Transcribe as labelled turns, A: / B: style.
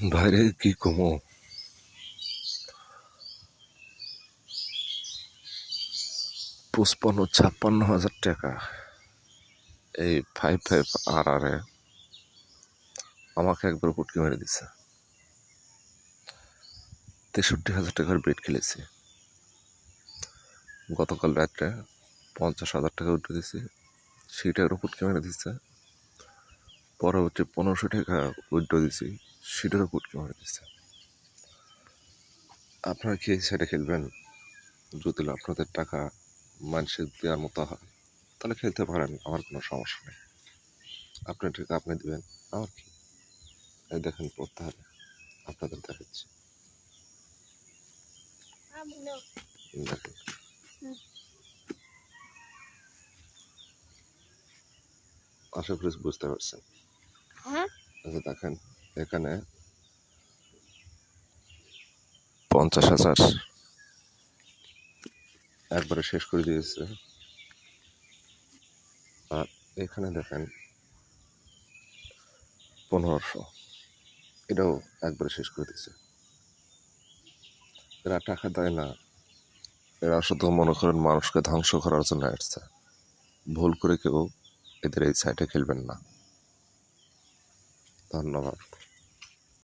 A: বাইরে কি কমো পঁচপান্ন, ছাপ্পান্ন হাজার টাকা। এই ফাইভ ফাইভ আর আর এ আমাকে একবার পুটকি মেরে দিছে। তেষট্টি হাজার টাকার বেড খেলেছি। গতকাল রাত্রে পঞ্চাশ হাজার টাকা উঠে দিছি। সেটারও পুটকি মেরে দিচ্ছে পরবর্তী পনেরোশো টাকা উইড্রো দিছি। সেটারও পুটকি মারা দিচ্ছে আপনারা কি সেটা খেলবেন? যদি আপনাদের টাকা মানুষের দেওয়ার মতো হয় তাহলে খেলতে পারেন আমার কোনো সমস্যা নেই। আপনার টাকা আপনি দিবেন আমার কি? দেখেন পড়তে হবে আপনাদের দেখাচ্ছি। দেখেন। আশা করি বুঝতে পারছেন।
B: হ্যাঁ।
A: দেখেন। এখানে। পঞ্চাশ হাজার। একবারে শেষ করে দিয়েছে। আর এখানে দেখেন পনেরোশো। এটাও একবারে শেষ করে দিয়েছে। এরা টাকা দেয় না। এরা শুধু মনে করেন মানুষকে ধ্বংস করার জন্য আসছে ভুল করে কেউ এদের এই সাইটে খেলবেন না। ধন্যবাদ।